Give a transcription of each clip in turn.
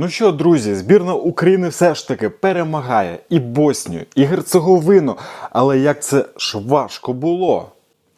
Ну що, друзі, збірна України все ж таки перемагає і Боснію, і Герцеговину. Але як це ж важко було?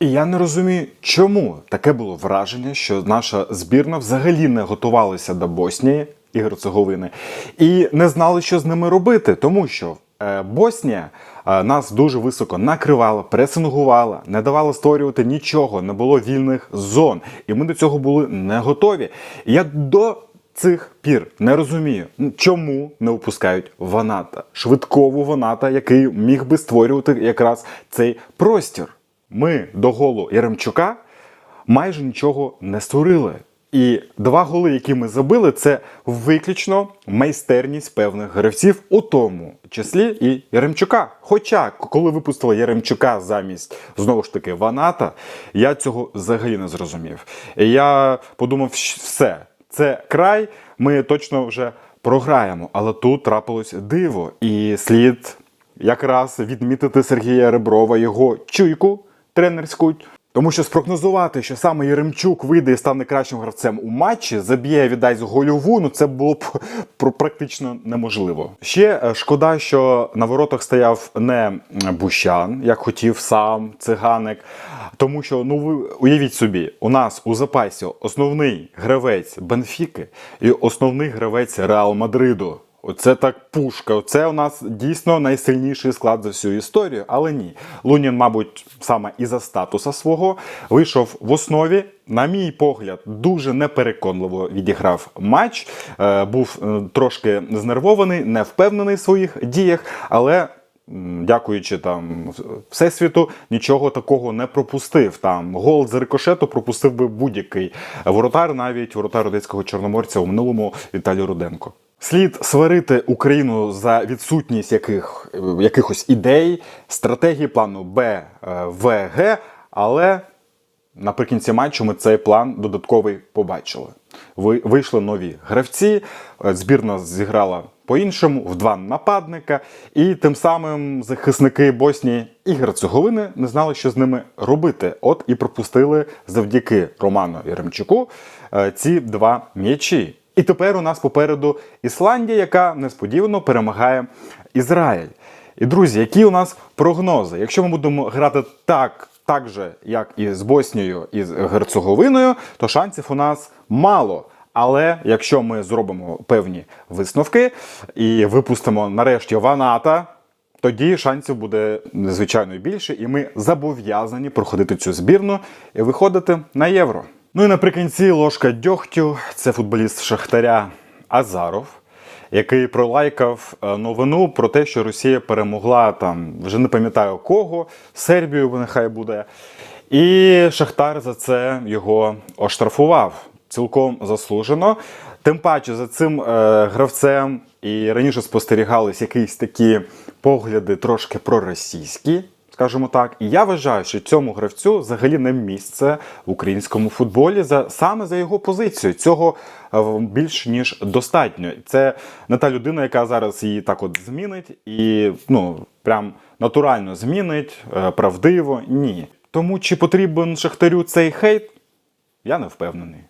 І я не розумію, чому таке було враження, що наша збірна взагалі не готувалася до Боснії і Герцеговини і не знали, що з ними робити, тому що е, Боснія е, нас дуже високо накривала, пресингувала, не давала створювати нічого, не було вільних зон, і ми до цього були не готові. Я до цих пір не розумію, чому не випускають Ваната, швидкову Ваната, який міг би створювати якраз цей простір. Ми до голу Яремчука майже нічого не створили. І два голи, які ми забили, це виключно майстерність певних гравців, у тому числі і Яремчука. Хоча, коли випустили Яремчука замість знову ж таки Ваната, я цього взагалі не зрозумів. Я подумав, все, це край, ми точно вже програємо. Але тут трапилось диво, і слід якраз відмітити Сергія Реброва, його чуйку тренерську. Тому що спрогнозувати, що саме Єремчук вийде і стане кращим гравцем у матчі, заб'є віддасть гольову, ну це було б практично неможливо. Ще е, шкода, що на воротах стояв не Бущан, як хотів сам циганик. Тому що, ну ви уявіть собі, у нас у запасі основний гравець Бенфіки і основний гравець Реал Мадриду. Оце так пушка. Оце у нас дійсно найсильніший склад за всю історію. Але ні. Лунін, мабуть, саме із-за статуса свого вийшов в основі. На мій погляд, дуже непереконливо відіграв матч. Е, був е, трошки знервований, не впевнений в своїх діях, але. Дякуючи там всесвіту, нічого такого не пропустив. Там гол з рикошету пропустив би будь-який воротар, навіть воротар одеського чорноморця у минулому Віталій Руденко. Слід сварити Україну за відсутність яких, якихось ідей, стратегії плану Б, е, В, Г, але наприкінці матчу ми цей план додатковий побачили. Ви- Вийшли нові гравці, е, збірна зіграла по-іншому, в два нападника, і тим самим захисники Боснії і Герцеговини не знали, що з ними робити. От і пропустили завдяки Роману Яремчуку е, ці два м'ячі. І тепер у нас попереду Ісландія, яка несподівано перемагає Ізраїль. І друзі, які у нас прогнози? Якщо ми будемо грати так, так же, як і з Боснією і з Герцеговиною, то шансів у нас мало. Але якщо ми зробимо певні висновки і випустимо нарешті Ваната, тоді шансів буде звичайно більше, і ми зобов'язані проходити цю збірну і виходити на євро. Ну і наприкінці ложка дьогтю це футболіст Шахтаря Азаров, який пролайкав е, новину про те, що Росія перемогла там, вже не пам'ятаю кого, Сербію нехай буде. І Шахтар за це його оштрафував цілком заслужено. Тим паче за цим е, гравцем і раніше спостерігались якісь такі погляди трошки проросійські, скажімо так. І я вважаю, що цьому гравцю взагалі не місце в українському футболі за саме за його позицію. Цього е, більш ніж достатньо. Це не та людина, яка зараз її так от змінить і ну прям натурально змінить, е, правдиво. Ні. Тому чи потрібен Шахтарю цей хейт? Я не впевнений.